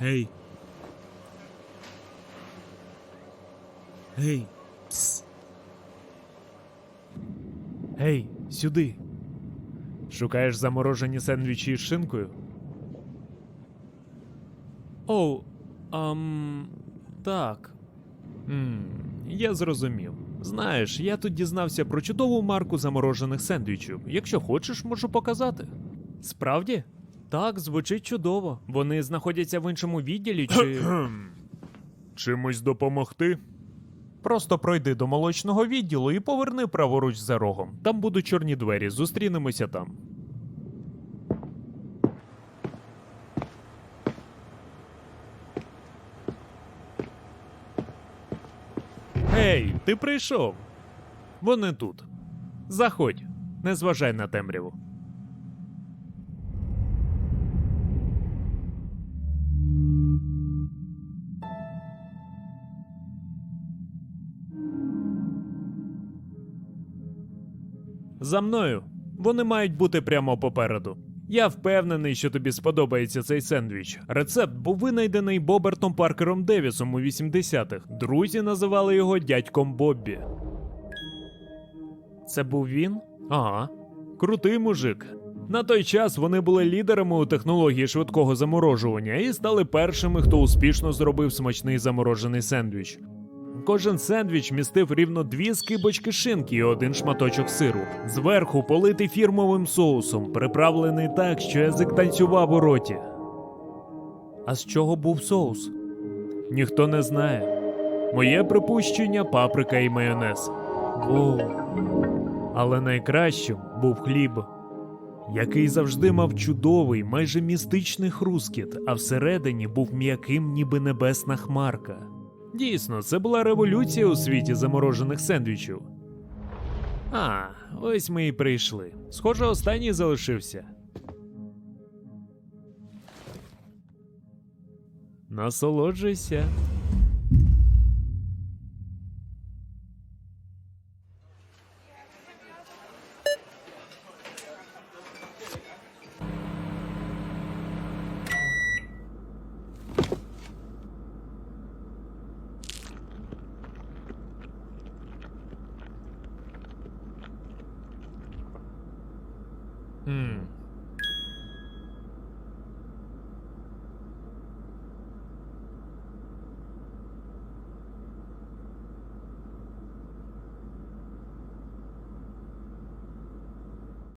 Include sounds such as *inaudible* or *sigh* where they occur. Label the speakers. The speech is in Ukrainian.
Speaker 1: Гей. Гей. Пс. Гей, сюди. Шукаєш заморожені сендвічі з шинкою? Оу, ам. Так. Ммм, я зрозумів. Знаєш, я тут дізнався про чудову марку заморожених сендвічів. Якщо хочеш, можу показати. Справді? Так, звучить чудово. Вони знаходяться в іншому відділі чи. *clears throat* Чимось допомогти? Просто пройди до молочного відділу і поверни праворуч за рогом. Там будуть чорні двері, зустрінемося там. Гей, ти прийшов. Вони тут. Заходь, не зважай на темряву. За мною. Вони мають бути прямо попереду. Я впевнений, що тобі сподобається цей сендвіч. Рецепт був винайдений Бобертом Паркером Девісом у 80-х. Друзі називали його дядьком Боббі. Це був він? Ага. Крутий мужик. На той час вони були лідерами у технології швидкого заморожування і стали першими, хто успішно зробив смачний заморожений сендвіч. Кожен сендвіч містив рівно дві скибочки шинки і один шматочок сиру. Зверху политий фірмовим соусом, приправлений так, що язик танцював у роті. А з чого був соус? Ніхто не знає. Моє припущення паприка і майонез. О, але найкращим був хліб, який завжди мав чудовий, майже містичний хрускіт, а всередині був м'яким, ніби небесна хмарка. Дійсно, це була революція у світі заморожених сендвічів. А, ось ми і прийшли. Схоже, останній залишився. Насолоджуйся. 嗯。